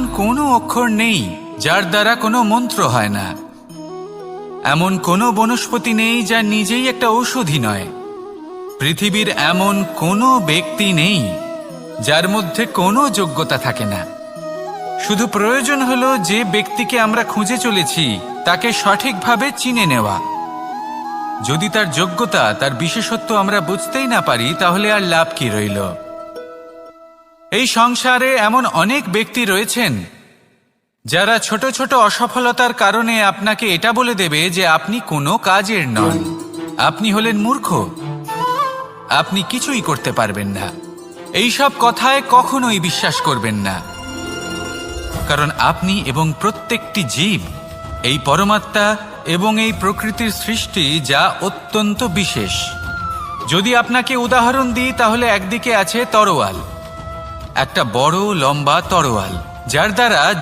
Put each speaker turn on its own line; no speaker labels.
এমন কোনো অক্ষর নেই যার দ্বারা কোনো মন্ত্র হয় না। এমন কোনো বনস্পতি নেই যা নিজেই একটা ঔষধি নয়। পৃথিবীর এমন কোনো ব্যক্তি নেই যার মধ্যে কোনো যোগ্যতা থাকে না। শুধু প্রয়োজন হলো যে ব্যক্তিকে আমরা খুঁজে চলেছি, তাকে সঠিকভাবে চিনে নেওয়া। যদি তার যোগ্যতা, তার বিশেষত্ব আমরা বুঝতেই না পারি, তাহলে আর লাভ কি রইল? এই সংসারে এমন অনেক ব্যক্তি রয়েছেন, যারা ছোট ছোট অসফলতার কারণে আপনাকে এটা বলে দেবে যে আপনি কোনো কাজের নন। আপনি হলেন মূর্খ। আপনি কিছুই করতে পারবেন না। এইসব কথায় কখনোই বিশ্বাস করবেন না। কারণ আপনি এবং প্রত্যেকটি জীব, এই পরমাত্মা এবং এই প্রকৃতির সৃষ্টি যা অত্যন্ত বিশেষ। যদি আপনাকে উদাহরণ দিই, তাহলে একদিকে আছে তরোয়াল। একটা বড় লম্বা তরোয়াল যার দ্বারা